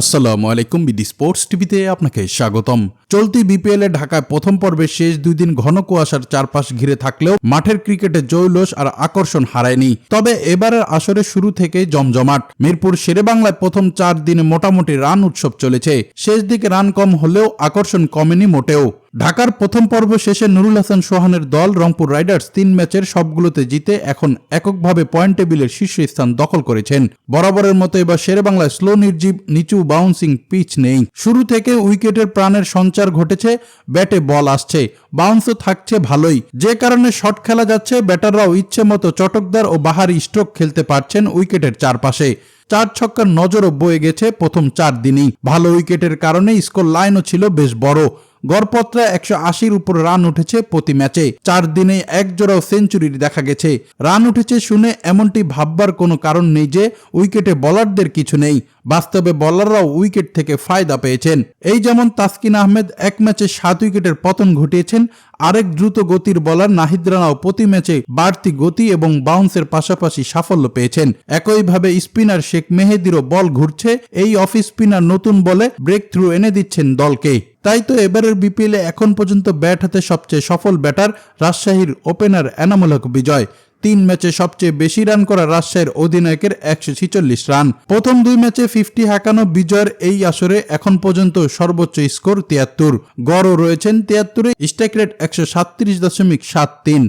আসসালামু আলাইকুম BD sports টিভিতে আপনাকে স্বাগতম। চলতি বিপিএল এ ঢাকায় প্রথম পর্বে শেষ দুই দিন ঘন কুয়াশার চারপাশ ঘিরে থাকলেও মাঠের ক্রিকেটে জৌলস আর আকর্ষণ হারায়নি। তবে এবারের আসরে শুরু থেকে জমজমাট। মিরপুর শেরেবাংলায় প্রথম চার দিনে মোটামুটি রান উৎসব চলেছে। শেষ দিকে রান কম হলেও আকর্ষণ কমেনি মোটেও। ঢাকার প্রথম পর্ব শেষে নুরুল হাসান সোহানের দল, রংপুর রাইডার্স তিন ম্যাচের সবগুলোতে জিতে এখন এককভাবে পয়েন্ট টেবিলের শীর্ষস্থান দখল করেছেন। বরাবরের মতো এবার শেরেবাংলায় স্লো, নির্জীব, নিচু, বাউন্সিং পিচ নেই। শুরু থেকে উইকেটের প্রাণের সঞ্চার ঘটেছে, ব্যাটে বল আসছে, বাউন্সও থাকছে ভালোই। যে কারণে শট খেলা যাচ্ছে, ব্যাটাররাও ইচ্ছে মতো চটকদার ও বাহারি স্ট্রোক খেলতে পারছেন উইকেটের চারপাশে। চার ছক্কার নজরও বয়ে গেছে প্রথম চার দিনই। ভালো উইকেটের কারণে স্কোর লাইনও ছিল বেশ বড়। গড়পত্রে একশো আশির উপর রান উঠেছে প্রতি ম্যাচে। চার দিনে এক জোড়াও সেঞ্চুরির দেখা গেছে। রান উঠেছে শুনে এমনটি ভাববার কোনো কারণ নেই যে উইকেটে বলারদের কিছু নেই। বাস্তবে বলাররাও উইকেট থেকে ফায়দা পেয়েছেন। এই যেমন তাসকিন আহমেদ এক ম্যাচে সাত উইকেটের পতন ঘটিয়েছেন, আরেক দ্রুত গতির বলার নাহিদ রানাও প্রতি ম্যাচে বাড়তি গতি এবং বাউন্সের পাশাপাশি সাফল্য পেয়েছেন। একইভাবে স্পিনার শেখ মেহেদিরও বল ঘুরছে, এই অফ স্পিনার নতুন বলে ব্রেক থ্রু এনে দিচ্ছেন দলকে। তাই তো এবারের বিপিএলে এখন পর্যন্ত ব্যাট হাতে সবচেয়ে সফল ব্যাটার রাজশাহীর ওপেনার এনামুল হক বিজয়। তিন ম্যাচে সবচেয়ে বেশি রান করা রাজশাহীর অধিনায়কের একশো ছিচল্লিশ রান। প্রথম দুই ম্যাচে ফিফটি হাঁকানো বিজয়ের এই আসরে এখন পর্যন্ত সর্বোচ্চ স্কোর তিয়াত্তর। গড়ও রয়েছেন তিয়াত্তরে, স্ট্রাইক রেট একশো সাতত্রিশ দশমিক সাত তিন।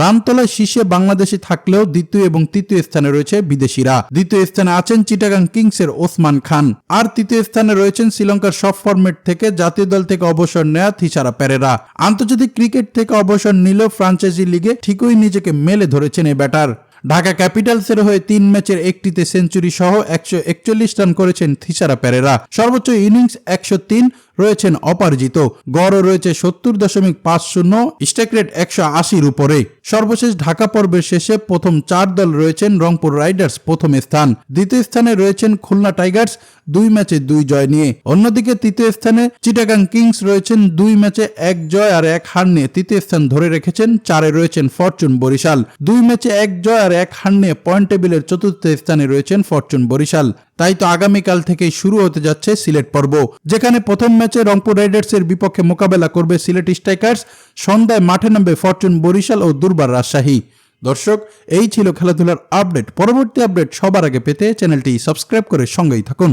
রানতলায় শীর্ষে বাংলাদেশি থাকলেও দ্বিতীয় এবং তৃতীয় স্থানে রয়েছে বিদেশিরা। দ্বিতীয় স্থানে আছেন চিটাগাং কিংসের ওসমান খান। আর তৃতীয় স্থানে রয়েছেন শ্রীলঙ্কার সব ফরম্যাট থেকে জাতীয় দল থেকে অবসর নেয়া থিসারা পেরেরা। আন্তর্জাতিক ক্রিকেট থেকে অবসর নিলেও ফ্রাঞ্চাইজি লিগে, ঠিকই নিজেকে মেলে ধরেছেন এই ব্যাটার। ঢাকা ক্যাপিটালসের হয়ে তিন ম্যাচের একটিতে সেঞ্চুরি সহ একশো একচল্লিশ রান করেছেন থিসারা পেরেরা। সর্বোচ্চ ইনিংস একশো তিন রয়েছেন অপরাজিত। গড় রয়েছে সত্তর দশমিক পাঁচ শূন্য, স্ট্রাইক রেট একশো আশির উপরে। সর্বশেষ ঢাকা পর্বের শেষে প্রথম চার দল রয়েছেন রংপুর রাইডার্স প্রথম স্থান। দ্বিতীয় স্থানে রয়েছেন খুলনা টাইগার্স, দুই ম্যাচে দুই জয় নিয়ে। অন্যদিকে তৃতীয় স্থানে চিটাগাং কিংস রয়েছেন, দুই ম্যাচে এক জয় আর এক হার নিয়ে তৃতীয় স্থান ধরে রেখেছেন। চারে রয়েছেন ফরচুন বরিশাল, দুই ম্যাচে এক জয় আর এক হার নিয়ে পয়েন্ট টেবিলের চতুর্থ স্থানে রয়েছেন ফরচুন বরিশাল। তাই তো আগামীকাল থেকেই শুরু হতে যাচ্ছে সিলেট পর্ব। যেখানে প্রথম ম্যাচে রংপুর রাইডার্সের বিপক্ষে মোকাবেলা করবে সিলেট স্ট্রাইকার্স। সন্ধ্যায় মাঠে নামবে ফরচুন বরিশাল ও দুর্বার রাজশাহী। দর্শক, এই ছিল খেলাধুলার আপডেট। পরবর্তী আপডেট সবার আগে পেতে চ্যানেলটি সাবস্ক্রাইব করে সঙ্গেই থাকুন।